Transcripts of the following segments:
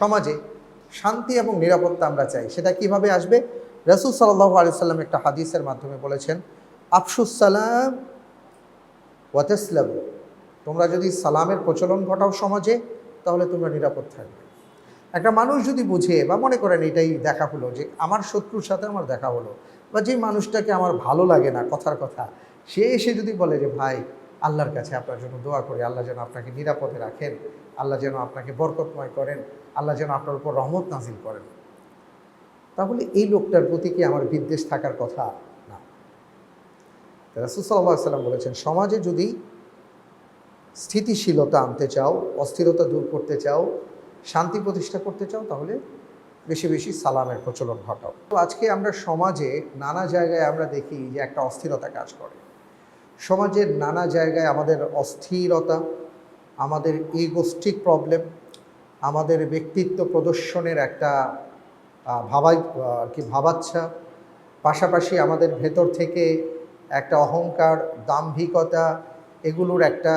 সমাজে শান্তি এবং নিরাপত্তা আমরা চাই। সেটা কীভাবে আসবে? রসুল সাল্লাহ আলিয়াল্লাম একটা হাদিসের মাধ্যমে বলেছেন, আফসুস সালাম ওয়াতেসলাম তোমরা যদি সালামের প্রচলন ঘটাও সমাজে, তাহলে তোমরা নিরাপদ থাকবে। একটা মানুষ যদি বুঝে বা মনে করেন এটাই দেখা হলো যে আমার শত্রুর সাথে আমার দেখা হলো বা যে মানুষটাকে আমার ভালো লাগে না কথার কথা, সে এসে যদি বলে যে, ভাই, আল্লাহর কাছে আপনার জন্য দোয়া করি, আল্লাহ যেন আপনাকে নিরাপদে রাখেন, আল্লাহ যেন আপনাকে বরকতময় করেন। আল্লাহ যেন আপনার উপর রহমত নাজিল করেন। তাহলে এই লোকটার প্রতি কি আমার বিদ্বেষ থাকার কথা? না। রাসুসাল্লাহ সাল্লাম বলেছেন, সমাজে যদি স্থিতিশীলতা আনতে চাও, অস্থিরতা দূর করতে চাও, শান্তি প্রতিষ্ঠা করতে চাও, তাহলে বেশি বেশি সালামের প্রচলন ঘটাও। তো আজকে আমরা সমাজে নানা জায়গায় আমরা দেখি যে একটা অস্থিরতা কাজ করে। সমাজের নানা জায়গায় আমাদের অস্থিরতা, আমাদের ইগোস্টিক প্রবলেম আমাদের ব্যক্তিত্ব প্রদর্শনের একটা ভাবাই কি ভাবাচ্ছা। পাশাপাশি আমাদের ভেতর থেকে একটা অহংকার, দাম্ভিকতা এগুলোর একটা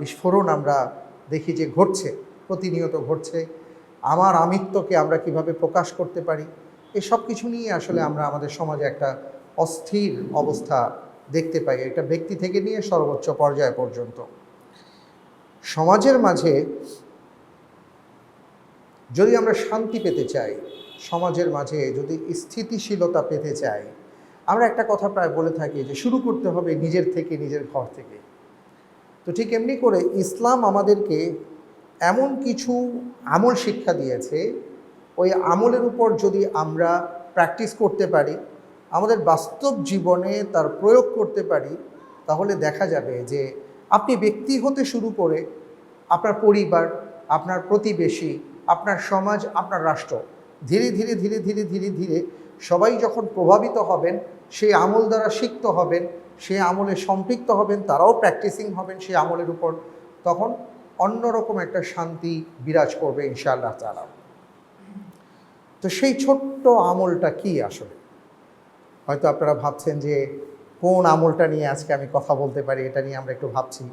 বিস্ফোরণ আমরা দেখি যে ঘটছে, প্রতিনিয়ত ঘটছে। আমার আমিত্বকে আমরা কীভাবে প্রকাশ করতে পারি এসব কিছু নিয়ে আসলে আমরা আমাদের সমাজে একটা অস্থির অবস্থা দেখতে পাই। এটা ব্যক্তি থেকে নিয়ে সর্বোচ্চ পর্যায় পর্যন্ত। সমাজের মাঝে যদি আমরা শান্তি পেতে চাই, সমাজের মাঝে যদি স্থিতিশীলতা পেতে চাই, আমরা একটা কথা প্রায় বলে থাকি যে শুরু করতে হবে নিজের থেকে, নিজের ঘর থেকে। তো ঠিক এমনি করে ইসলাম আমাদেরকে এমন কিছু আমল শিক্ষা দিয়েছে, ওই আমলের উপর যদি আমরা প্র্যাকটিস করতে পারি, আমাদের বাস্তব জীবনে তার প্রয়োগ করতে পারি, তাহলে দেখা যাবে যে আপনি ব্যক্তি হতে শুরু করে আপনার পরিবার, আপনার প্রতিবেশী আপনার সমাজ, আপনার রাষ্ট্র। ধীরে ধীরে ধীরে ধীরে ধীরে ধীরে সবাই যখন প্রভাবিত হবেন সেই আমল দ্বারা সিক্ত হবেন সেই আমলে সম্পৃক্ত হবেন, তারাও প্র্যাকটিসিং হবেন সেই আমলের উপর, তখন অন্যরকম একটা শান্তি বিরাজ করবে ইনশাআল্লাহ তালা তো সেই ছোট্ট আমলটা কি আসলে? হয়তো আপনারা ভাবছেন যে কোন আমলটা নিয়ে আজকে আমি কথা বলতে পারি, এটা নিয়ে আমরা একটু ভাবছি।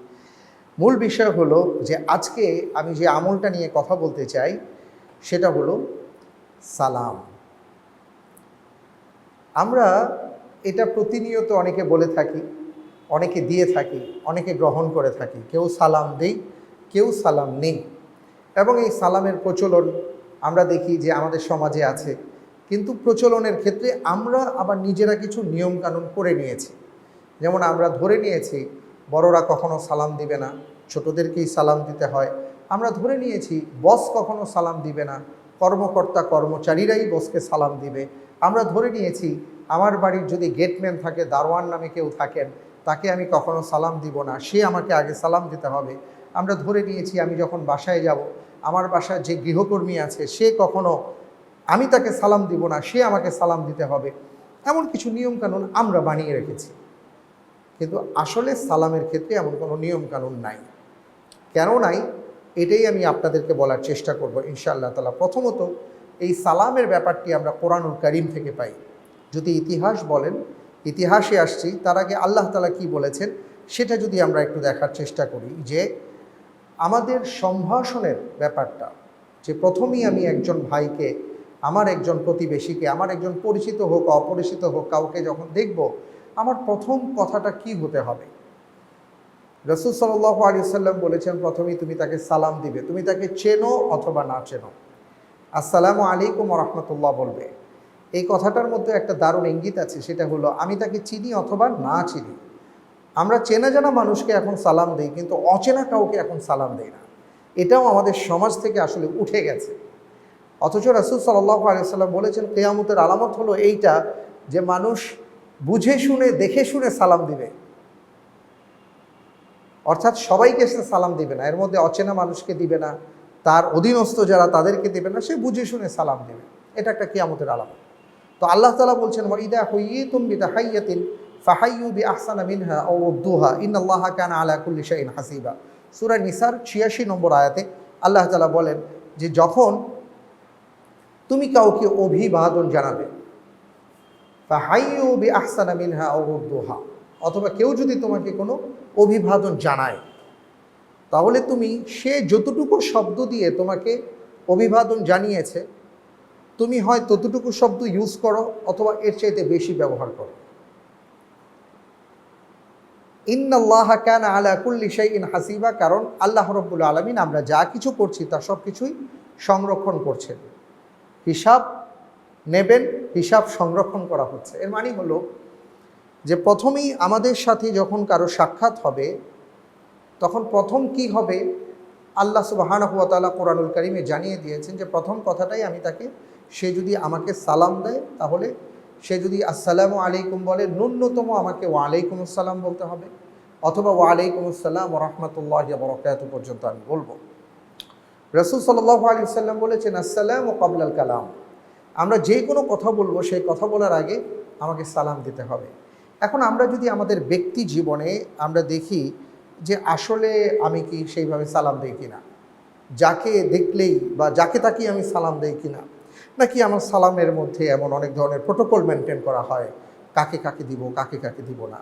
মূল বিষয় হলো যে আজকে আমি যে আমলটা নিয়ে কথা বলতে চাই, সেটা হলো সালাম। আমরা এটা প্রতিনিয়ত অনেকে বলে থাকি, অনেকে দিয়ে থাকি, অনেকে গ্রহণ করে থাকি, কেউ সালাম দেই, কেউ সালাম নেই। এবং এই সালামের প্রচলন আমরা দেখি যে আমাদের সমাজে আছে, কিন্তু প্রচলনের ক্ষেত্রে আমরা আবার নিজেরা কিছু নিয়মকানুন করে নিয়েছি। যেমন আমরা ধরে নিয়েছি বড়রা কখনো সালাম দিবে না, ছোটদেরকেই সালাম দিতে হয়। আমরা ধরে নিয়েছি, বস কখনো সালাম দিবে না, কর্মকর্তা, কর্মচারীরাই বসকে সালাম দিবে। আমরা ধরে নিয়েছি, আমার বাড়ির যদি গেটম্যান থাকে, দারোয়ান নামে কেউ থাকেন, তাকে আমি কখনো সালাম দিব না, সে আমাকে আগে সালাম দিতে হবে। আমরা ধরে নিয়েছি, আমি যখন বাসায় যাব, আমার বাসায় যে গৃহকর্মী আছে, সে কখনো আমি তাকে সালাম দিব না, সে আমাকে সালাম দিতে হবে। এমন কিছু নিয়মকানুন আমরা বানিয়ে রেখেছি। কিন্তু আসলে সালামের ক্ষেত্রে এমন কোনো নিয়মকানুন নাই। কেন নাই? এটাই আমি আপনাদেরকে বলার চেষ্টা করব ইনশাআল্লাহ তালা প্রথমত, এই সালামের ব্যাপারটি আমরা কোরআনুল করিম থেকে পাই। যদি ইতিহাস বলেন, ইতিহাসে আসছি, তার আগে আল্লাহ তালা কি বলেছেন, সেটা যদি আমরা একটু দেখার চেষ্টা করি যে, আমাদের সম্ভাষণের ব্যাপারটা, যে প্রথমেই আমি একজন ভাইকে, আমার একজন প্রতিবেশীকে, আমার একজন পরিচিত হোক, অপরিচিত হোক, কাউকে যখন দেখব আমার প্রথম কথাটা কি হতে হবে? রসুল সাল্লাহ আলী সাল্লাম বলেছেন, প্রথমেই তুমি তাকে সালাম দিবে। তুমি তাকে চেনো অথবা না চেনো? আসসালামু আলাইকুম রহমতুল্লাহ বলবে। এই কথাটার মধ্যে একটা দারুণ ইঙ্গিত আছে, সেটা হলো, আমি তাকে চিনি অথবা না চিনি। আমরা চেনা জানা মানুষকে এখন সালাম দিই, কিন্তু অচেনা কাউকে এখন সালাম দেই না। এটাও আমাদের সমাজ থেকে আসলে উঠে গেছে। অথচ রাসুল সাল্লাহ আলিয়াল্লাম বলেছেন, কেয়ামতের আলামত হলো এইটা যে মানুষ বুঝে শুনে, দেখে শুনে সালাম দিবে। অর্থাৎ সবাইকে সে সালাম দিবে না। এর মধ্যে অচেনা মানুষকে দিবে না। তার অধীনস্থ যারা তাদেরকে দিবে না, সে বুঝে শুনে সালাম দেবে। এটা একটা কিয়ামতের আলাপ তো আল্লাহ তালা বলছেন ইদা হইয়ে তুমি হাইয়াতিন ফাহাইয়ু বি আহসানা মিনহা ও উদ্দুহা ইন আল্লাহ কান আলা কুল্লি শাইন হাসিবা। সুরা নিসার ছিয়াশি নম্বর আয়াতে আল্লাহ তালা বলেন যে, যখন তুমি কাউকে অভিবাদন জানাবে বি আহসানা মিনহা ও উদ্দুহা অথবা কেউ যদি তোমাকে কোনো অভিবাদন জানায়, তাহলে তুমি সে যতটুকু শব্দ দিয়ে তোমাকে অভিবাদন জানিয়েছে, তুমি হয় ততটুকু শব্দ ইউজ করো অথবা এর চাইতে বেশি ব্যবহার করো। ইন্নাল্লাহ ক্যান আলা কুল্লি ইন হাসিবা, কারণ আল্লাহ রব্বুল আলমিন আমরা যা কিছু করছি তা সব কিছুই সংরক্ষণ করছেন। হিসাব নেবেন হিসাব সংরক্ষণ করা হচ্ছে। এর মানে হলো যে প্রথমেই আমাদের সাথে যখন কারও সাক্ষাৎ হবে, তখন প্রথম কি হবে? আল্লাহ সুবাহানহুয়াতালা কোরআনুল করিমে জানিয়ে দিয়েছেন যে প্রথম কথাটাই আমি তাকে, সে যদি আমাকে সালাম দেয়, তাহলে সে যদি আসসালামু আলাইকুম বলে, ন্যূনতম আমাকে ওয়ালাইকুম আসসালাম বলতে হবে, অথবা ওয়ালাইকুম আসসালাম রহমতুল্লাহ বরকাত পর্যন্ত আমি বলব। রসুল সাল্লাহ আলী সাল্লাম বলেছেন, আসসালাম ও কাবলাল কালাম। আমরা যে কোনো কথা বলব, সেই কথা বলার আগে আমাকে সালাম দিতে হবে। এখন আমরা যদি আমাদের ব্যক্তি জীবনে আমরা দেখি যে আসলে আমি কি সেইভাবে সালাম দিই কিনা? যাকে দেখলেই বা যাকে তাকেই আমি সালাম দেই কিনা? নাকি আমার সালামের মধ্যে এমন অনেক ধরনের প্রোটোকল মেনটেন করা হয়, কাকে কাকে দিব, কাকে কাকে দিব না?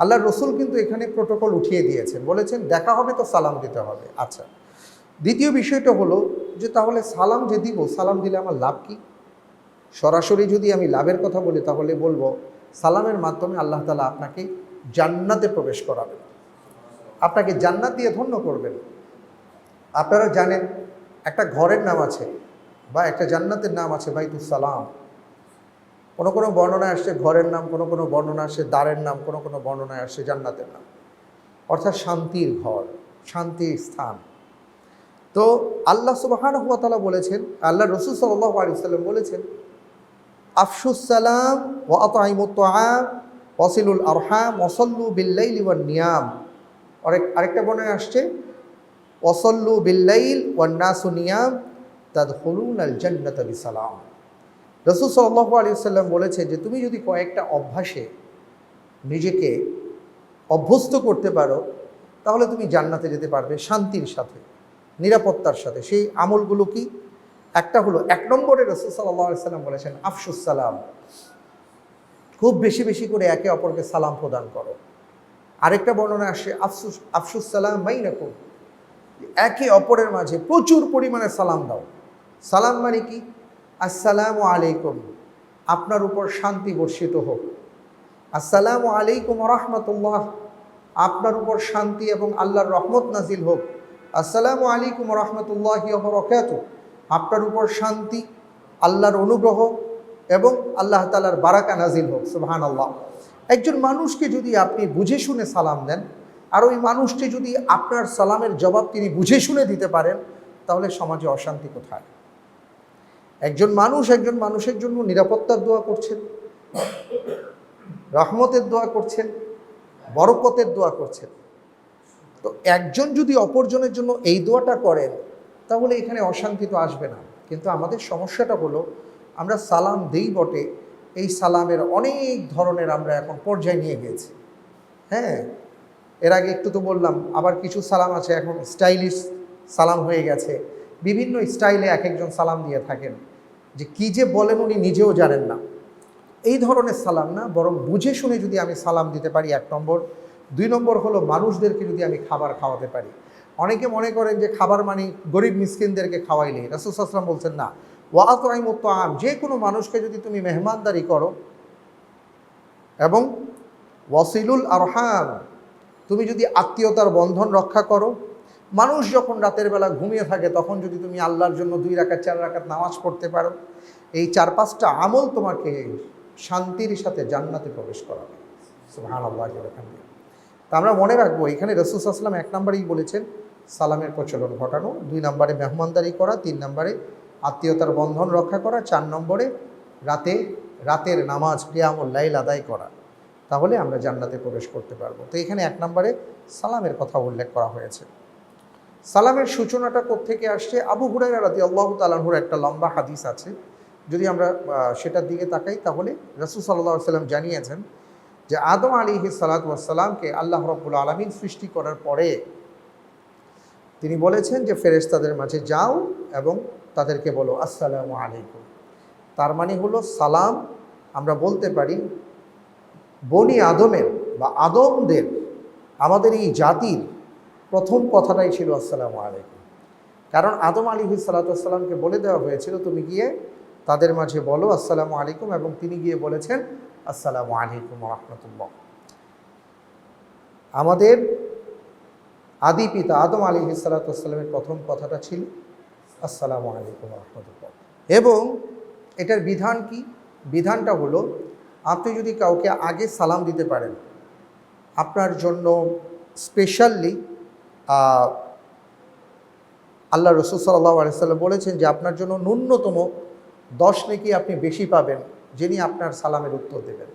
আল্লাহ রসুল কিন্তু এখানে প্রোটোকল উঠিয়ে দিয়েছেন। বলেছেন, দেখা হবে তো সালাম দিতে হবে। আচ্ছা দ্বিতীয় বিষয়টা হলো যে তাহলে সালাম যে দিব, সালাম দিলে আমার লাভ কি? সরাসরি যদি আমি লাভের কথা বলি, তাহলে বলব সালামের মাধ্যমে আল্লাহ তালা আপনাকে জান্নাতে প্রবেশ করাবেন। আপনাকে জান্নাত দিয়ে ধন্য করবেন। আপনারা জানেন একটা ঘরের নাম আছে বা একটা জান্নাতের নাম আছে বাইতুস সালাম। কোনো কোনো বর্ণনায় আসছে ঘরের নাম, কোনো কোনো বর্ণনা আসছে দ্বারের নাম, কোনো কোনো বর্ণনায় আসছে জান্নাতের নাম। অর্থাৎ শান্তির ঘর, শান্তির স্থান। তো আল্লাহ সুবাহান হুয়া তালা বলেছেন, আল্লাহ রসুল সাল্লাহ আলি সাল্লাম বলেছেন আফসুসালাম ও আতাইমুত্তাম ওয়াসিলুল আরহাম ওসল্লু বিল্লাইল ওয়ান নিয়াম। আরেক আরেকটা বর্ণায় আসছে ওসল্লু বিল্লাইল ওয়ান নাসু নিয়াম তাদ হলুন আল জান্নাত সালাম রসুল সাল্লাহ আলী সাল্লাম বলেছে যে, তুমি যদি কয়েকটা অভ্যাসে নিজেকে অভ্যস্ত করতে পারো, তাহলে তুমি জান্নাতে যেতে পারবে শান্তির সাথে, নিরাপত্তার সাথে। সেই আমলগুলো কি? একটা হলো, এক নম্বরে রসুল সাল্লাম বলেছেন আফসুস সালাম। খুব বেশি বেশি করে একে অপরকে সালাম প্রদান করো। আরেকটা বর্ণনা আসে আফসুস আফসুস সালাম বাইনাকুম। একে অপরের মাঝে প্রচুর পরিমাণে সালাম দাও। সালাম মানে কি? আসসালামু আলাইকুম। আপনার উপর শান্তি বর্ষিত হোক। আসসালামু আলাইকুম রহমতুল্লাহ। আপনার উপর শান্তি এবং আল্লাহর রহমত নাজিল হোক। আসসালামু আলাইকুম রহমতুল্লাহ বরকাত আপনার উপর শান্তি, আল্লাহর অনুগ্রহ এবং আল্লাহ তালার বারাকা নাজিল হোক সুবহান আল্লাহ একজন মানুষকে যদি আপনি বুঝে শুনে সালাম দেন, আর ওই মানুষটি যদি আপনার সালামের জবাব তিনি বুঝে শুনে দিতে পারেন, তাহলে সমাজে অশান্তি কোথায়? একজন মানুষ একজন মানুষের জন্য নিরাপত্তার দোয়া করছেন, রহমতের দোয়া করছেন, বরকতের দোয়া করছেন। তো একজন যদি অপরজনের জন্য এই দোয়াটা করেন তাহলে এখানে অশান্তি তো আসবে না। কিন্তু আমাদের সমস্যাটা হলো, আমরা সালাম দেই বটে, এই সালামের অনেক ধরনের আমরা এখন পর্যায়ে নিয়ে গেছি। হ্যাঁ এর আগে একটু তো বললাম, আবার কিছু সালাম আছে, এখন স্টাইলিশ সালাম হয়ে গেছে। বিভিন্ন স্টাইলে এক একজন সালাম দিয়ে থাকেন। যে কি যে বলেন উনি নিজেও জানেন না। এই ধরনের সালাম না, বরং বুঝে শুনে যদি আমি সালাম দিতে পারি, এক নম্বর। দুই নম্বর হলো, মানুষদেরকে যদি আমি খাবার খাওয়াতে পারি। অনেকে মনে করেন যে খাবার মানে গরিব মিসকিনদেরকে খাওয়াইলে রাসুসাল্লাম বলছেন, না। ওয়াত আইমত আম যে কোনো মানুষকে যদি তুমি মেহমানদারি করো এবং ওয়াসিলুল আরহাম, তুমি যদি আত্মীয়তার বন্ধন রক্ষা করো, মানুষ যখন রাতের বেলা ঘুমিয়ে থাকে, তখন যদি তুমি আল্লাহর জন্য দুই রাকাত, চার রাকাত নামাজ পড়তে পারো, এই চার, পাঁচটা আমল তোমাকে শান্তির সাথে জান্নাতে প্রবেশ করাবে। সুহান আল্লাহ তা আমরা মনে রাখব, এখানে রসুল আসলাম এক নম্বরেই বলেছেন সালামের প্রচলন ঘটানো, দুই নম্বরে মেহমানদারি করা, তিন নম্বরে আত্মীয়তার বন্ধন রক্ষা করা, চার নম্বরে রাতে, রাতের নামাজ ক্রিয়ামুল লাইল আদায় করা। তাহলে আমরা জান্নাতে প্রবেশ করতে পারব। তো এখানে এক নম্বরে সালামের কথা উল্লেখ করা হয়েছে। সালামের সূচনাটা থেকে আসছে? আবু হুরাই রাদি আল্লাহ তালাহুর একটা লম্বা হাদিস আছে। যদি আমরা সেটার দিকে তাকাই, তাহলে রসুল সাল্লাহ সাল্লাম জানিয়েছেন যে, আদম আলী সালাতামকে আল্লাহ রব্বুল আলমিন সৃষ্টি করার পরে তিনি বলেছেন যে, ফেরেশতাদের মাঝে যাও এবং তাদেরকে বলো, আসসালামু আলাইকুম। তার মানে হলো সালাম, আমরা বলতে পারি, বনি আদমের বা আদমদের, আমাদের এই জাতির প্রথম কথাটাই ছিল, আসসালামু আলাইকুম। কারণ আদম আলী সালাতামকে বলে দেওয়া হয়েছিল, তুমি গিয়ে তাদের মাঝে বলো, আসসালামু আলাইকুম, এবং তিনি গিয়ে বলেছেন, আসসালামু আলাইকুম রহমতুল্লাহ। আমাদের আদি পিতা আদম আলী সালাতামের প্রথম কথাটা ছিল, আসসালামু আলাইকুম রহমতুল্লাহ। এবং এটার বিধান কি? বিধানটা হলো, আপনি যদি কাউকে আগে সালাম দিতে পারেন, আপনার জন্য স্পেশালি আল্লাহ রসুল সাল্লাহ আলিয়াল্লাম বলেছেন যে আপনার জন্য ন্যূনতম দশ নেকি আপনি বেশি পাবেন, যিনি আপনার সালামের উত্তর দেবেন।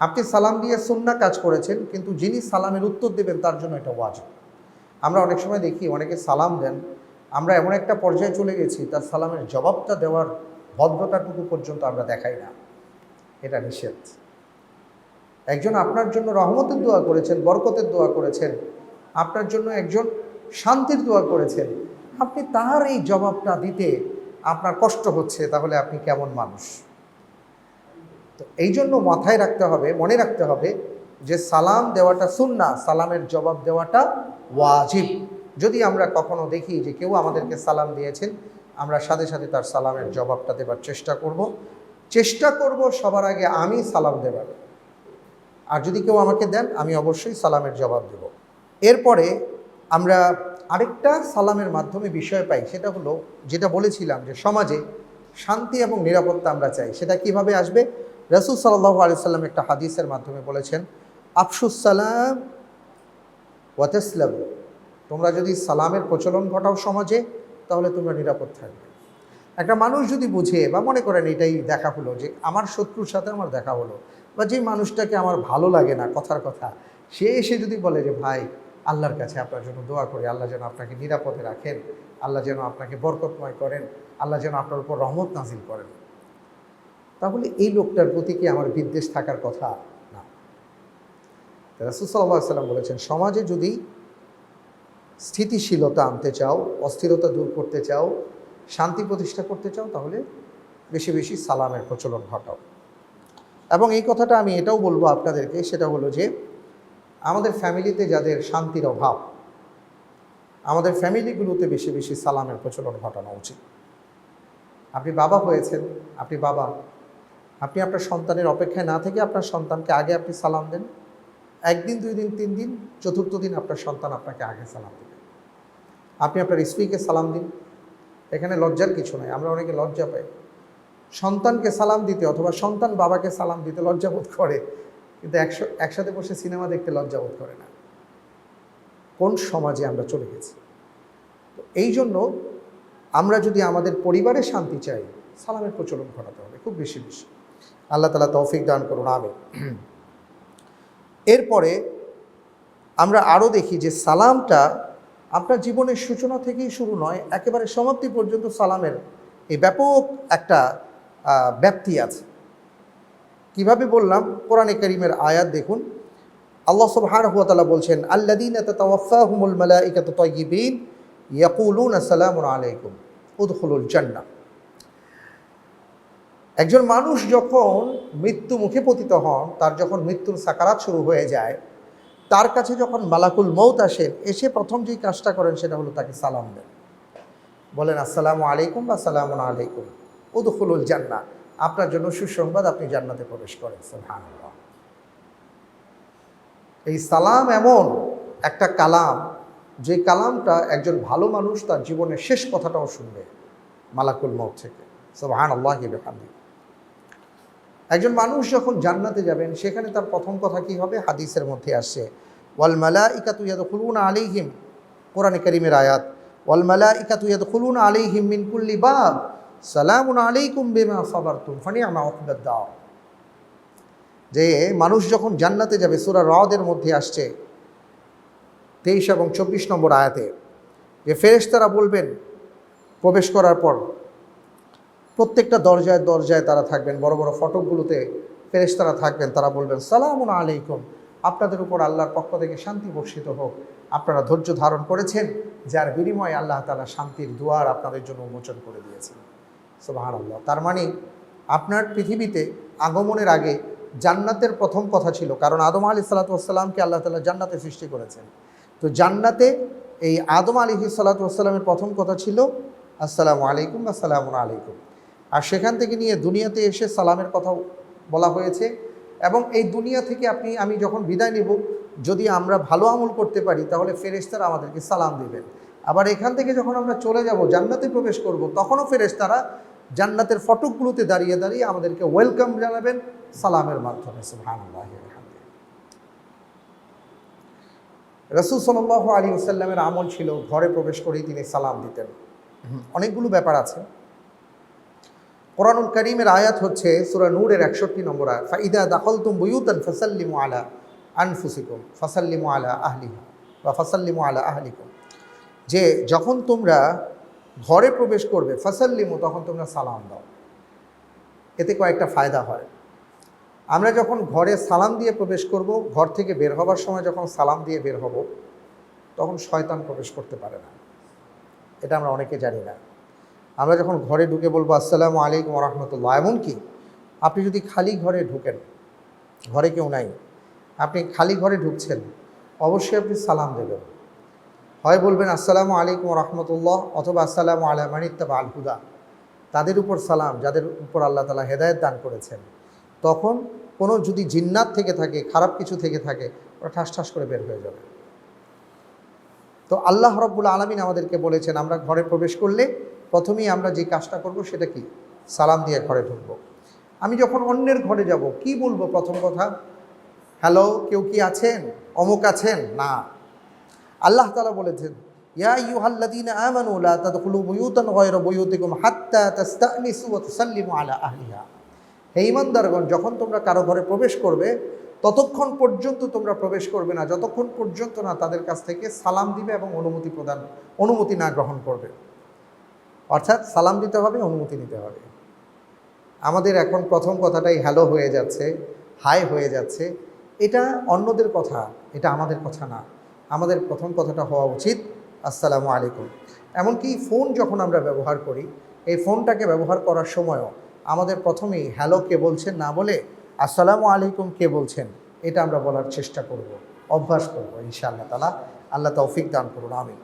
আপনি সালাম দিয়ে সুন্না কাজ করেছেন, কিন্তু যিনি সালামের উত্তর দেবেন, তার জন্য এটা ওয়াজিব। আমরা অনেক সময় দেখি, অনেকে সালাম দেন। আমরা এমন একটা পর্যায়ে চলে গেছি, তার সালামের জবাবটা দেওয়ার ভদ্রতাটুকু পর্যন্ত আমরা দেখাই না। এটা নিষেধ। একজন আপনার জন্য রহমতের দোয়া করেছেন, বরকতের দোয়া করেছেন, আপনার জন্য একজন শান্তির দোয়া করেছেন। আপনি তার এই জবাবটা দিতে আপনার কষ্ট হচ্ছে, তাহলে আপনি কেমন মানুষ? তো এই জন্য মাথায় রাখতে হবে, মনে রাখতে হবে যে সালাম দেওয়াটা সুন্না সালামের জবাব দেওয়াটা ওয়াজিব। যদি আমরা কখনো দেখি যে কেউ আমাদেরকে সালাম দিয়েছেন, আমরা সাথে সাথে তার সালামের জবাবটা দেবার চেষ্টা করব। চেষ্টা করব সবার আগে আমি সালাম দেবার। আর যদি কেউ আমাকে দেন, আমি অবশ্যই সালামের জবাব দেব। এরপরে আমরা আরেকটা সালামের মাধ্যমে বিষয় পাই, সেটা হলো যেটা বলেছিলাম যে সমাজে শান্তি এবং নিরাপত্তা আমরা চাই, সেটা কীভাবে আসবে? রসুল সাল্লাহ আলিয়াল্লাম একটা হাদিসের মাধ্যমে বলেছেন, আফসুস সালাম ওয়াতেসলাম, তোমরা যদি সালামের প্রচলন ঘটাও সমাজে, তাহলে তোমরা নিরাপদ থাকবে। একটা মানুষ যদি বুঝে বা মনে করেন এটাই দেখা হলো যে আমার শত্রুর সাথে আমার দেখা হলো, বা যে মানুষটাকে আমার ভালো লাগে না, কথার কথা, সে এসে যদি বলে যে, ভাই, আল্লাহর কাছে আপনার জন্য দোয়া করি, আল্লাহ যেন আপনাকে নিরাপদে রাখেন, আল্লাহ যেন আপনাকে বরকতময় করেন, আল্লাহ যেন আপনার উপর রহমত নাজিল করেন। তাহলে এই লোকটার প্রতি কি আমার বিদ্বেষ থাকার কথা? রাসুসাল্লাহ সাল্লাম বলেছেন, সমাজে যদি স্থিতিশীলতা আনতে চাও, অস্থিরতা দূর করতে চাও, শান্তি প্রতিষ্ঠা করতে চাও, তাহলে বেশি বেশি সালামের প্রচলন ঘটাও। এবং এই কথাটা আমি এটাও বলব আপনাদেরকে, সেটা হলো যে আমাদের ফ্যামিলিতে যাদের শান্তির অভাব, আমাদের ফ্যামিলিগুলোতে বেশি বেশি সালামের প্রচলন ঘটানো উচিত। আপনি বাবা হয়েছেন, আপনি বাবা, আপনি আপনার সন্তানের অপেক্ষায় না থেকে আপনার সন্তানকে আগে আপনি সালাম দেন। একদিন, দুই দিন, তিন দিন, চতুর্থ দিন আপনার সন্তান আপনাকে আগে সালাম দেবে। আপনি আপনার স্ত্রীকে সালাম দিন। এখানে লজ্জার কিছু নয় আমরা অনেকে লজ্জা পাই। সন্তানকে সালাম দিতে অথবা সন্তান বাবাকে সালাম দিতে লজ্জাবোধ করে, কিন্তু একশো, একসাথে বসে সিনেমা দেখতে লজ্জাবোধ করে না। কোন সমাজে আমরা চলে গেছি? তো এই জন্য আমরা যদি আমাদের পরিবারে শান্তি চাই, সালামের প্রচলন ঘটাতে হবে, খুব বেশি বেশি। আল্লাহ তালা তৌফিক দান করুন আমি এরপরে আমরা আরও দেখি যে সালামটা আপনার জীবনের সূচনা থেকেই শুরু নয়, একেবারে সমাপ্তি পর্যন্ত সালামের এই ব্যাপক একটা ব্যাপ্তি আছে। কীভাবে বললাম? কোরআনে করিমের আয়াত দেখুন। আল্লাহ সুবহানাহু ওয়া তাআলা বলছেন, আল্লাযীনা তাতাওয়াফাহুমুল মালাঈকাতু তাইয়্যিবিন ইয়াকুলুনা সালামুন আলাইকুম, উদখুলুল জান্নাহ। একজন মানুষ যখন মৃত্যু মুখে পতিত হন, তার যখন মৃত্যুর সাকারাত শুরু হয়ে যায়, তার কাছে যখন মালাকুল মৌত আসেন এসে প্রথম যেই কাজটা করেন সেটা হলো তাকে সালাম দেন। বলেন, আসসালামু আলাইকুম বা সালামুন আলাইকুম। উদখুলুল জান্না আপনার জন্য সুসংবাদ আপনি জান্নাতে প্রবেশ করেন। সুবহানাল্লাহ। এই সালাম এমন একটা কালাম, যে কালামটা একজন ভালো মানুষ তার জীবনের শেষ কথাটাও শুনবে মালাকুল মৌত থেকে। সুবহান আল্লাহ বেহামদি একজন মানুষ যখন জান্নাতে যাবেন, সেখানে তার প্রথম কথা কি হবে? হাদিসের মধ্যে আসছে, ওয়াল মালা ইকাতু ইয়াদখুলুন আলাইহিম কোরআন করিমের আয়াত, ওয়াল মালা ইকাতু ইয়াদখুলুন আলাইহিম মিন কুল্লি বাব সালামুন আলাইকুম বিমা সাবারতুম ফানিআমা উকবাদ দাও যে মানুষ যখন জান্নাতে যাবে, সূরা রদের মধ্যে আসছে, তেইশ এবং চব্বিশ নম্বর আয়াতে, যে ফেরেশতারা বলবেন, প্রবেশ করার পর প্রত্যেকটা দরজায় দরজায় তারা থাকবেন, বড় বড় ফটকগুলোতে ফেরেশতারা থাকবেন, তারা বলবেন, সালামুন আলাইকুম। আপনাদের উপর আল্লাহর পক্ষ থেকে শান্তি বর্ষিত হোক। আপনারা ধৈর্য ধারণ করেছেন, যার বিনিময়ে আল্লাহ তালা শান্তির দুয়ার আপনাদের জন্য উন্মোচন করে দিয়েছেন। সুবাহান আল্লাহ তার মানে আপনার পৃথিবীতে আগমনের আগে জান্নাতের প্রথম কথা ছিল, কারণ আদম আলি সাল্লাতামকে আল্লাহ তালা জান্নাতে সৃষ্টি করেছেন। তো জান্নাতে এই আদম আলী সাল্লাতামের প্রথম কথা ছিল, আসসালামু আলাইকুম আসসালামু আলাইকুম। আর সেখান থেকে নিয়ে দুনিয়াতে এসে সালামের কথা বলা হয়েছে। এবং এই দুনিয়া থেকে আপনি, আমি যখন বিদায় নেব, যদি আমরা ভালো আমল করতে পারি, তাহলে ফেরেশতারা আমাদেরকে সালাম দেবেন। আবার এখান থেকে যখন আমরা চলে যাব, জান্নাতে প্রবেশ করব, তখনও ফেরেশতারা জান্নাতের ফটকগুলোতে দাঁড়িয়ে দাঁড়িয়ে আমাদেরকে ওয়েলকাম জানাবেন সালামের মাধ্যমে। রসুল সাল্লাহ আলী ওসাল্লামের আমল ছিল, ঘরে প্রবেশ করেই তিনি সালাম দিতেন। অনেকগুলো ব্যাপার আছে। কোরআনুল করিমের আয়াত হচ্ছে সুরা নূরের একষট্টি নম্বর আয়াত। ফাইদা দাখল তুম বুয়ুতান ফসাল্লিমু আলা আনফুসিকুম, ফসাল্লিমু আলা আহলিহা বা ফসাল্লিমু আলা আহলিকুম। যে যখন তোমরা ঘরে প্রবেশ করবে, ফসাল্লিমু, তখন তোমরা সালাম দাও। এতে কয়েকটা ফায়দা হয়। আমরা যখন ঘরে সালাম দিয়ে প্রবেশ করব, ঘর থেকে বের হবার সময় যখন সালাম দিয়ে বের হব, তখন শয়তান প্রবেশ করতে পারে না। এটা আমরা অনেকে জানি না। আমরা যখন ঘরে ঢুকে বলব, আসসালামু আলাইকুম রহমতুল্লাহ, এমনকি আপনি যদি খালি ঘরে ঢুকেন, ঘরে কেউ নাই, আপনি খালি ঘরে ঢুকছেন, অবশ্যই আপনি সালাম দেবেন। হয় বলবেন, আসসালামু আলাইকুম রহমতুল্লাহ, অথবা, আসসালামু আলা মানিত্তাবা আল হুদা। তাদের উপর সালাম, যাদের উপর আল্লাহ তালা হেদায়ত দান করেছেন। তখন কোনো যদি জিন্নাত থেকে থাকে, খারাপ কিছু থেকে থাকে, ওরা ঠাস ঠাস করে বের হয়ে যাবে। তো আল্লাহ রব্বুল আলমিন আমাদেরকে বলেছেন, আমরা ঘরে প্রবেশ করলে প্রথমেই আমরা যে কাজটা করব সেটা কি? সালাম দিয়ে ঘরে ঢুকবো। আমি যখন অন্যের ঘরে যাব, কি বলব প্রথম কথা? হ্যালো, কেউ কি আছেন? অমুক আছেন? না। আল্লাহ তালা বলেছেন, ইয়া আলা হে যখন তোমরা কারও ঘরে প্রবেশ করবে, ততক্ষণ পর্যন্ত তোমরা প্রবেশ করবে না, যতক্ষণ পর্যন্ত না তাদের কাছ থেকে সালাম দিবে এবং অনুমতি প্রদান, অনুমতি না গ্রহণ করবে। অর্থাৎ সালাম দিতে হবে, অনুমতি নিতে হবে। আমাদের এখন প্রথম কথাটাই হ্যালো হয়ে যাচ্ছে হাই হয়ে যাচ্ছে। এটা অন্যদের কথা, এটা আমাদের কথা না। আমাদের প্রথম কথাটা হওয়া উচিত, আসসালামু আলাইকুম। এমনকি ফোন যখন আমরা ব্যবহার করি, এই ফোনটাকে ব্যবহার করার সময়ও আমাদের প্রথমেই হ্যালো কে বলছেন না বলে আসসালামু আলাইকুম কে বলছেন, এটা আমরা বলার চেষ্টা করব, অভ্যাস করব ইনশাআল্লাহ তালা আল্লাহ তৌফিক দান করুন আমি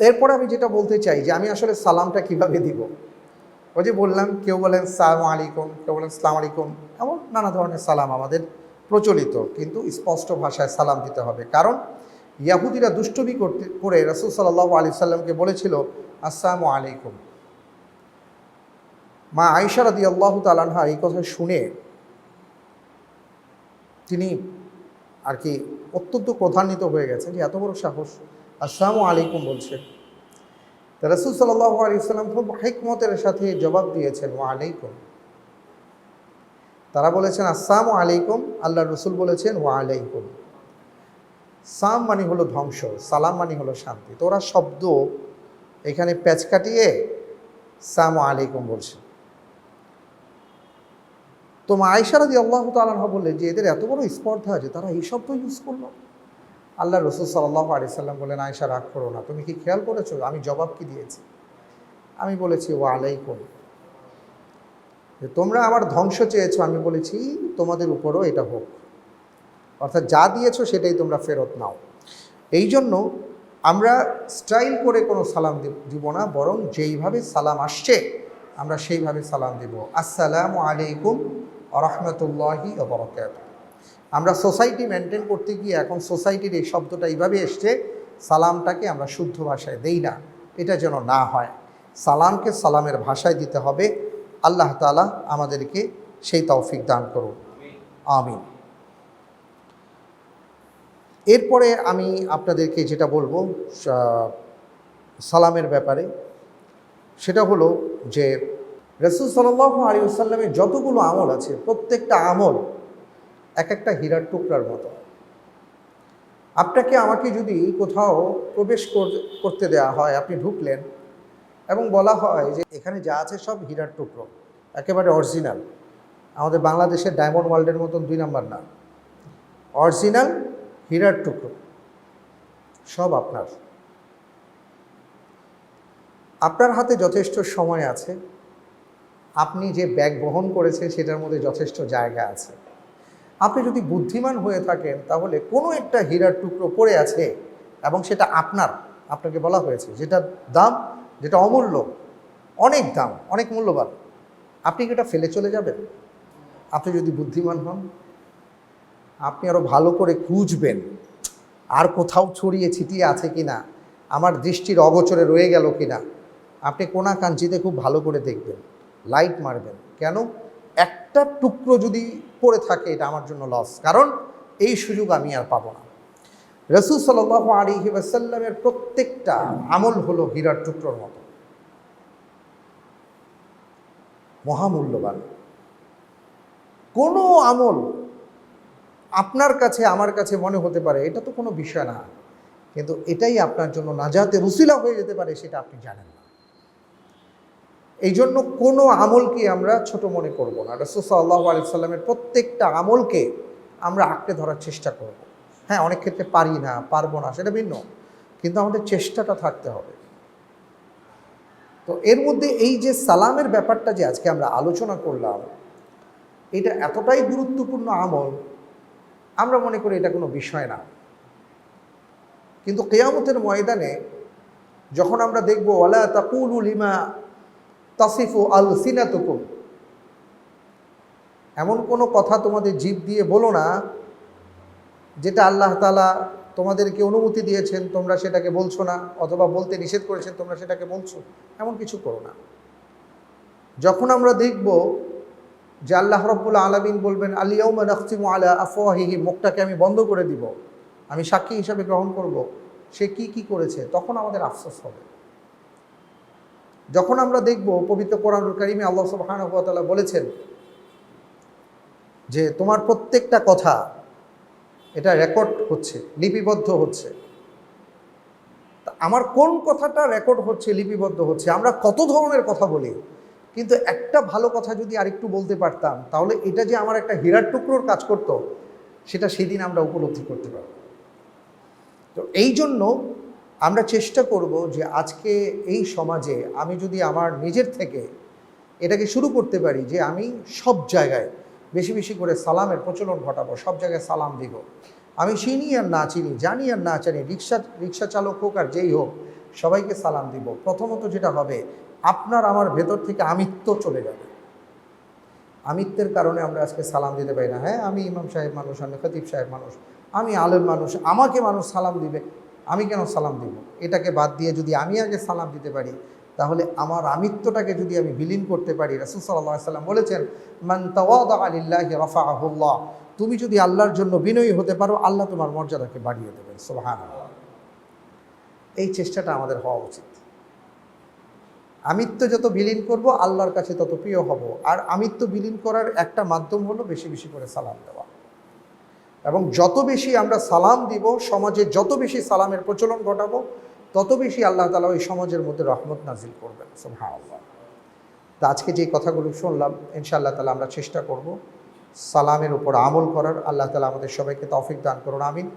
এরপর আমি যেটা বলতে চাই যে আমি আসলে সালামটা কীভাবে দিব? ওই যে বললাম, কেউ বলেন, সালাম আলাইকুম কেউ বলেন, সালাম আলাইকুম এমন নানা ধরনের সালাম আমাদের প্রচলিত, কিন্তু স্পষ্ট ভাষায় সালাম দিতে হবে। কারণ ইয়াহুদিরা দুষ্টমি করতে, করে রসুল সাল্লাহ আলি সাল্লামকে বলেছিল, আসসালামু আলাইকুম মা আয়সা রাদি আল্লাহ তালানহা এই কথা শুনে তিনি আর কি অত্যন্ত ক্রধান্বিত হয়ে গেছেন যে এত বড় সাহস। আসসালামু আলাইকুম বলছে। রসুল সাল্লাহ আলি সাল্লাম খুব হেকমতের সাথে জবাব দিয়েছেন, ওয়া আলাইকুম। তারা বলেছেন, আসসালামু আলাইকুম। আল্লাহ রসুল বলেছেন, ওয়া আলাইকুম। সাম মানে হলো ধ্বংস, সালাম মানে হলো শান্তি। তো ওরা শব্দ এখানে প্যাচ কাটিয়ে সাম আলাইকুম বলছে। তো মা আয়সারাদি আল্লাহ তালাহ বললেন যে, এদের এত বড় স্পর্ধা আছে তারা এই শব্দ ইউজ করল। আল্লাহ রসুল সাল্লাহ আলিয়াল্লাম বললেন আয়সা রাগ করো না। তুমি কি খেয়াল করেছ? আমি জবাব কি দিয়েছি? আমি বলেছি ও আলাইকুম। তোমরা আমার ধ্বংস চেয়েছো, আমি বলেছি, তোমাদের উপরও এটা হোক। অর্থাৎ যা দিয়েছ সেটাই তোমরা ফেরত নাও। এই জন্য আমরা স্টাইল করে কোনো সালাম দিব- দিব না, বরং যেইভাবে সালাম আসছে, আমরা সেইভাবে সালাম দিব। আসসালামু আলাইকুম রহমতুল্লাহি বরকাত আমরা সোসাইটি মেনটেন করতে গিয়ে এখন সোসাইটির এই শব্দটা এইভাবে এসছে, সালামটাকে আমরা শুদ্ধ ভাষায় দেই না, এটা যেন না হয়। সালামকে সালামের ভাষায় দিতে হবে, আল্লাহ তালা আমাদেরকে সেই তৌফিক দান করুন। আমিন। এরপরে আমি আপনাদেরকে যেটা বলব সালামের ব্যাপারে, সেটা হলো যে রসুল সাল্লাহ আলী আসাল্লামের যতগুলো আমল আছে, প্রত্যেকটা আমল এক একটা হীরার টুকরার মতো। আপনাকে আমাকে যদি কোথাও প্রবেশ কর- করতে দেওয়া হয়, আপনি ঢুকলেন এবং বলা হয় যে এখানে যা আছে সব হীরার টুকরো, একেবারে অরিজিনাল। আমাদের বাংলাদেশের ডায়মন্ড ওয়ার্ল্ডের মতন দুই নাম্বার না। অরিজিনাল হীরার টুকরো, সব আপনার। আপনার হাতে যথেষ্ট সময় আছে। আপনি যে ব্যাগ বহন করেছেন, সেটার মধ্যে যথেষ্ট জায়গা আছে। আপনি যদি বুদ্ধিমান হয়ে থাকেন, তাহলে কোনো একটা হীরার টুকরো পড়ে আছে এবং সেটা আপনার, আপনাকে বলা হয়েছে। যেটার দাম, যেটা অমূল্য, অনেক দাম, অনেক মূল্যবান। আপনি কি এটা ফেলে চলে যাবেন? আপনি যদি বুদ্ধিমান হন, আপনি আরও ভালো করে খুঁজবেন, আর কোথাও ছড়িয়ে ছিটিয়ে আছে কি না আমার দৃষ্টির অগোচরে রয়ে গেল কি না আপনি কোনা কাঞ্চিতে খুব ভালো করে দেখবেন, লাইট মারবেন। কেন? একটা টুকরো যদি পড়ে থাকে, এটা আমার জন্য লস কারণ এই সুযোগ আমি আর পাবো না। রসুল সাল আলী ওয়াসাল্লামের প্রত্যেকটা আমল হলো হীরার টুকরোর মতো। মহামূল্যবান। কোনো আমল আপনার কাছে, আমার কাছে মনে হতে পারে, এটা তো কোনো বিষয় না, কিন্তু এটাই আপনার জন্য নাজাতে রুসিলা হয়ে যেতে পারে, সেটা আপনি জানেন না। এই জন্য কোনো আমলকে আমরা ছোট মনে করব না। রসুসাল্লাহ আলি সাল্লামের প্রত্যেকটা আমলকে আমরা আঁকড়ে ধরার চেষ্টা করব। হ্যাঁ অনেক ক্ষেত্রে পারি না, পারব না, সেটা ভিন্ন। কিন্তু আমাদের চেষ্টাটা থাকতে হবে। তো এর মধ্যে এই যে সালামের ব্যাপারটা যে আজকে আমরা আলোচনা করলাম, এটা এতটাই গুরুত্বপূর্ণ আমল, আমরা মনে করি এটা কোনো বিষয় না। কিন্তু কেয়ামতের ময়দানে যখন আমরা দেখব, ওয়ালা তাকুলু লিমা তাসিফু আল সিনাতুকুম এমন কোনো কথা তোমাদের জীব দিয়ে বলো না, যেটা আল্লাহ তালা তোমাদেরকে অনুমতি দিয়েছেন, তোমরা সেটাকে বলছো না, অথবা বলতে নিষেধ করেছেন, তোমরা সেটাকে বলছো, এমন কিছু করো না। যখন আমরা দেখব যে আল্লাহ রব্বুল আলমিন বলবেন আলিয়াউমা নখতিমু আলা আফওয়াহিহি মুখটাকে আমি বন্ধ করে দিব, আমি সাক্ষী হিসাবে গ্রহণ করব, সে কি কি করেছে, তখন আমাদের আফসোস হবে। যখন আমরা দেখব পবিত্র কোরআনুল কারিমে আল্লাহ সুবহানাহু ওয়া বলেছেন যে তোমার প্রত্যেকটা কথা এটা রেকর্ড হচ্ছে, লিপিবদ্ধ হচ্ছে। আমার কোন কথাটা রেকর্ড হচ্ছে, লিপিবদ্ধ হচ্ছে? আমরা কত ধরনের কথা বলি, কিন্তু একটা ভালো কথা যদি আরেকটু বলতে পারতাম, তাহলে এটা যে আমার একটা হীরার টুকরোর কাজ করত, সেটা সেদিন আমরা উপলব্ধি করতে পারব। তো এই জন্য আমরা চেষ্টা করব যে আজকে এই সমাজে আমি যদি আমার নিজের থেকে এটাকে শুরু করতে পারি যে আমি সব জায়গায় বেশি বেশি করে সালামের প্রচলন ঘটাবো, সব জায়গায় সালাম দিব। আমি চিনি আর না চিনি, জানি আর না জানি, রিক্সা রিক্সা চালক হোক আর যেই হোক, সবাইকে সালাম দিব। প্রথমত যেটা হবে, আপনার আমার ভেতর থেকে আমিত্ব চলে যাবে। আমিত্বের কারণে আমরা আজকে সালাম দিতে পারি না। হ্যাঁ আমি ইমাম সাহেব মানুষ, আমি খতিব সাহেব মানুষ, আমি আলেম মানুষ, আমাকে মানুষ সালাম দিবে। আমি কেন সালাম দিব? এটাকে বাদ দিয়ে যদি আমি আগে সালাম দিতে পারি, তাহলে আমার আমিত্বটাকে যদি আমি বিলীন করতে পারি, রাসুল সাল্লাহ সাল্লাম বলেছেন, মান তাওয়াদা আলিল্লাহ রফাহুল্লাহ তুমি যদি আল্লাহর জন্য বিনয়ী হতে পারো, আল্লাহ তোমার মর্যাদাকে বাড়িয়ে দেবেন সোহান এই চেষ্টাটা আমাদের হওয়া উচিত। আমিত্ব যত বিলীন করব, আল্লাহর কাছে তত প্রিয় হব। আর আমিত্ব বিলীন করার একটা মাধ্যম হলো বেশি বেশি করে সালাম দেওয়া। এবং যত বেশি আমরা সালাম দিব, সমাজে যত বেশি সালামের প্রচলন ঘটাবো, তত বেশি আল্লাহ তালা ওই সমাজের মধ্যে রহমত নাজিল করবেন। হ্যাঁ তা আজকে যে কথাগুলো শুনলাম, ইনশাআল্লাহ তালা আমরা চেষ্টা করব সালামের উপর আমল করার। আল্লাহ তালা আমাদের সবাইকে তফিক দান করুন, আমিন।